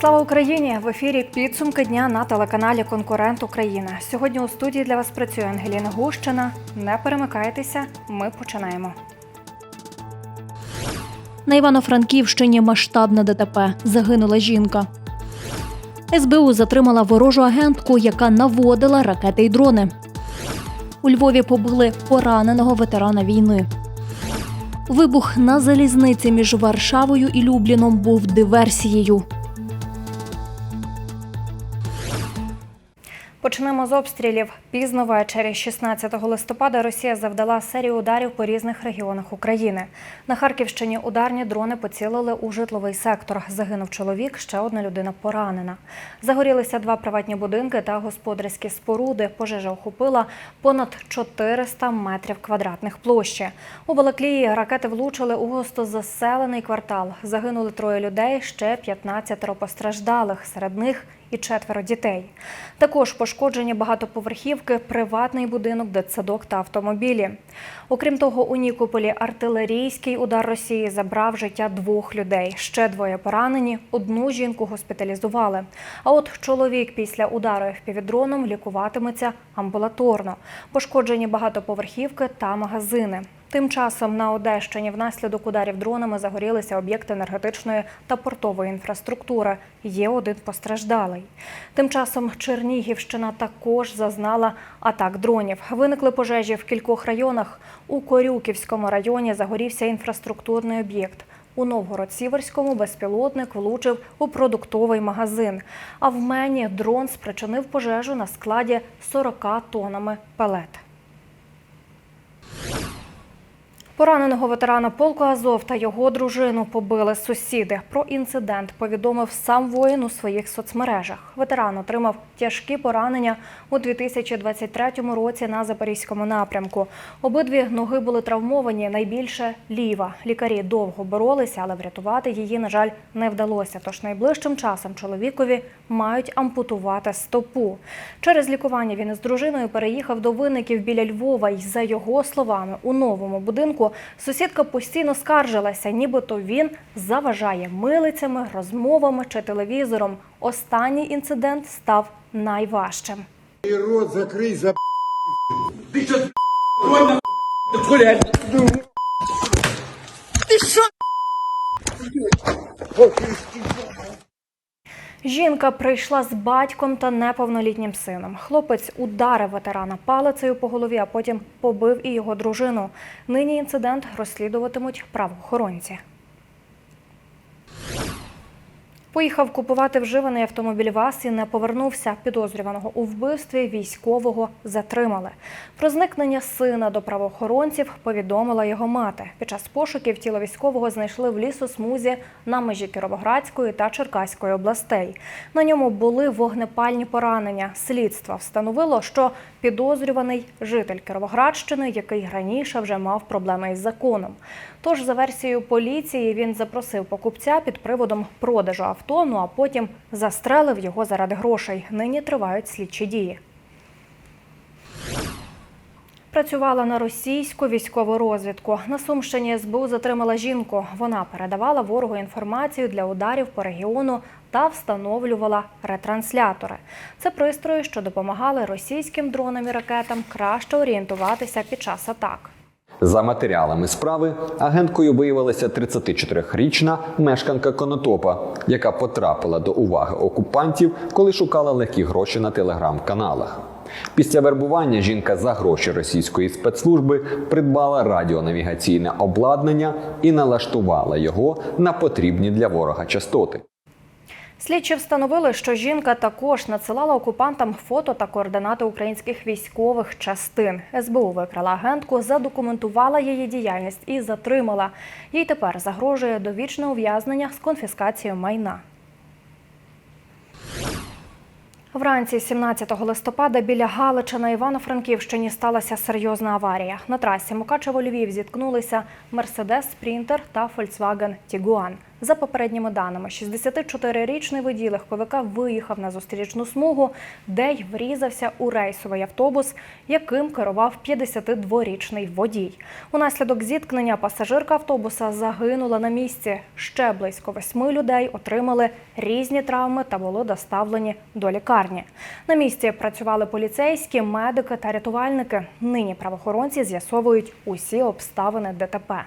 Слава Україні! В ефірі підсумки дня на телеканалі Конкурент Україна. Сьогодні у студії для вас працює Ангеліна Гущина. Не перемикайтеся, ми починаємо. На Івано-Франківщині масштабне ДТП. Загинула жінка. СБУ затримала ворожу агентку, яка наводила ракети й дрони. У Львові побили пораненого ветерана війни. Вибух на залізниці між Варшавою і Любліном був диверсією. Почнемо з обстрілів. Пізно ввечері, 16 листопада, Росія завдала серію ударів по різних регіонах України. На Харківщині ударні дрони поцілили у житловий сектор. Загинув чоловік, ще одна людина поранена. Загорілися два приватні будинки та господарські споруди. Пожежа охопила понад 400 метрів квадратних площі. У Балаклії ракети влучили у густо заселений квартал. Загинули троє людей, ще 15 постраждалих. Серед них і четверо дітей. Також пошкоджені багатоповерхівки, приватний будинок, дитсадок та автомобілі. Окрім того, у Нікополі артилерійський удар Росії забрав життя двох людей. Ще двоє поранені, одну жінку госпіталізували. А от чоловік після удару впівдроном лікуватиметься амбулаторно. Пошкоджені багатоповерхівки та магазини. Тим часом на Одещині внаслідок ударів дронами загорілися об'єкти енергетичної та портової інфраструктури. Є один постраждалий. Тим часом Чернігівщина також зазнала атак дронів. Виникли пожежі в кількох районах. У Корюківському районі загорівся інфраструктурний об'єкт. У Новгород-Сіверському безпілотник влучив у продуктовий магазин. А в Мені дрон спричинив пожежу на складі 40 тонами пелет. Пораненого ветерана полку Азов та його дружину побили сусіди. Про інцидент повідомив сам воїн у своїх соцмережах. Ветеран отримав тяжкі поранення у 2023 році на запорізькому напрямку. Обидві ноги були травмовані, найбільше ліва. Лікарі довго боролися, але врятувати її, на жаль, не вдалося. Тож найближчим часом чоловікові мають ампутувати стопу. Через лікування він із дружиною переїхав до виників біля Львова. І за його словами, у новому будинку сусідка постійно скаржилася, нібито він заважає милицями, розмовами чи телевізором. Останній інцидент став найважчим. І рот закрий за Ти що больно, гулять? Жінка прийшла з батьком та неповнолітнім сином. Хлопець ударив ветерана палицею по голові, а потім побив і його дружину. Нині інцидент розслідуватимуть правоохоронці. Поїхав купувати вживаний автомобіль ВАЗ і не повернувся. Підозрюваного у вбивстві військового затримали. Про зникнення сина до правоохоронців повідомила його мати. Під час пошуків тіло військового знайшли в лісосмузі на межі Кіровоградської та Черкаської областей. На ньому були вогнепальні поранення. Слідство встановило, що підозрюваний житель Кіровоградщини, який раніше вже мав проблеми із законом. Тож, за версією поліції, він запросив покупця під приводом продажу авто, ну а потім застрелив його заради грошей. Нині тривають слідчі дії. Працювала на російську військову розвідку. На Сумщині СБУ затримала жінку. Вона передавала ворогу інформацію для ударів по регіону та встановлювала ретранслятори. Це пристрої, що допомагали російським дронам і ракетам краще орієнтуватися під час атак. За матеріалами справи агенткою виявилася 34-річна мешканка Конотопа, яка потрапила до уваги окупантів, коли шукала легкі гроші на телеграм-каналах. Після вербування жінка за гроші російської спецслужби придбала радіонавігаційне обладнання і налаштувала його на потрібні для ворога частоти. Слідчі встановили, що жінка також надсилала окупантам фото та координати українських військових частин. СБУ викрала агентку, задокументувала її діяльність і затримала. Їй тепер загрожує довічне ув'язнення з конфіскацією майна. Вранці 17 листопада біля Галича на Івано-Франківщині сталася серйозна аварія. На трасі Мукачево-Львів зіткнулися Мерседес Спрінтер та Фольксваген Тігуан. За попередніми даними, 64-річний водій легковика виїхав на зустрічну смугу, де й врізався у рейсовий автобус, яким керував 52-річний водій. Унаслідок зіткнення пасажирка автобуса загинула на місці. Ще близько восьми людей отримали різні травми та були доставлені до лікарні. На місці працювали поліцейські, медики та рятувальники. Нині правоохоронці з'ясовують усі обставини ДТП.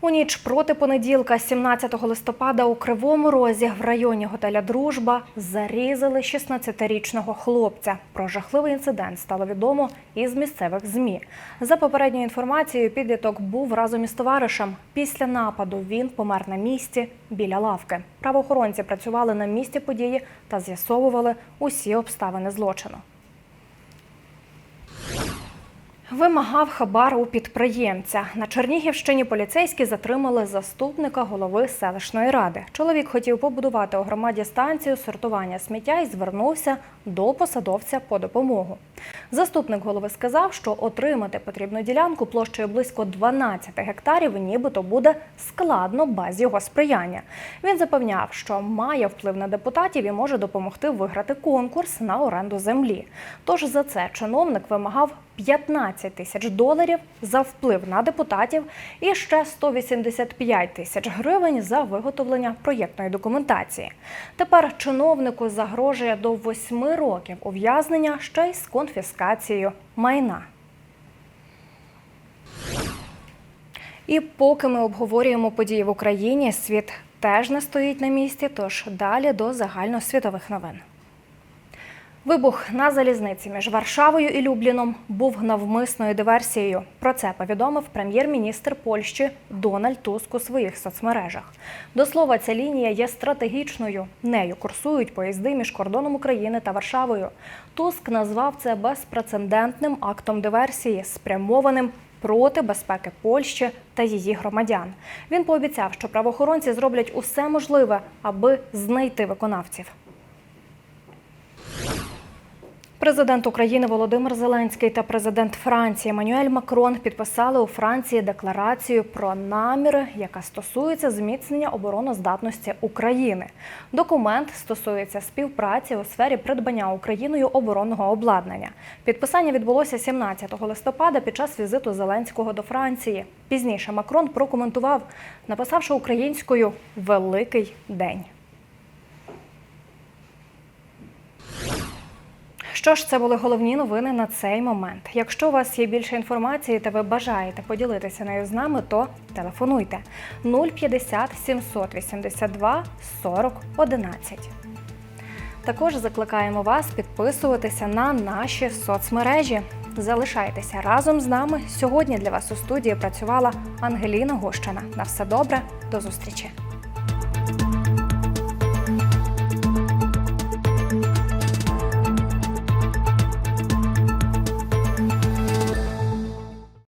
У ніч проти понеділка, 17 листопада, у Кривому Розі в районі готеля Дружба зарізали 16-річного хлопця. Про жахливий інцидент стало відомо із місцевих змі. За попередньою інформацією, підліток був разом із товаришем. Після нападу він помер на місці біля лавки. Правоохоронці працювали на місці події та з'ясовували усі обставини злочину. Вимагав хабар у підприємця. На Чернігівщині поліцейські затримали заступника голови селищної ради. Чоловік хотів побудувати у громаді станцію сортування сміття і звернувся до посадовця по допомогу. Заступник голови сказав, що отримати потрібну ділянку площею близько 12 гектарів нібито буде складно без його сприяння. Він запевняв, що має вплив на депутатів і може допомогти виграти конкурс на оренду землі. Тож за це чиновник вимагав 15 тисяч доларів за вплив на депутатів і ще 185 тисяч гривень за виготовлення проєктної документації. Тепер чиновнику загрожує до 8 років ув'язнення ще й з конфіскацією майна. І поки ми обговорюємо події в Україні, світ теж не стоїть на місці, тож далі до загальносвітових новин. Вибух на залізниці між Варшавою і Любліном був навмисною диверсією. Про це повідомив прем'єр-міністр Польщі Дональд Туск у своїх соцмережах. До слова, ця лінія є стратегічною. Нею курсують поїзди між кордоном України та Варшавою. Туск назвав це безпрецедентним актом диверсії, спрямованим проти безпеки Польщі та її громадян. Він пообіцяв, що правоохоронці зроблять усе можливе, аби знайти виконавців. Президент України Володимир Зеленський та президент Франції Еммануель Макрон підписали у Франції декларацію про наміри, яка стосується зміцнення обороноздатності України. Документ стосується співпраці у сфері придбання Україною оборонного обладнання. Підписання відбулося 17 листопада під час візиту Зеленського до Франції. Пізніше Макрон прокоментував, написавши українською Великий день. Що ж, це були головні новини на цей момент. Якщо у вас є більше інформації та ви бажаєте поділитися нею з нами, то телефонуйте 050 782 40 11. Також закликаємо вас підписуватися на наші соцмережі. Залишайтеся разом з нами. Сьогодні для вас у студії працювала Ангеліна Гущина. На все добре, до зустрічі!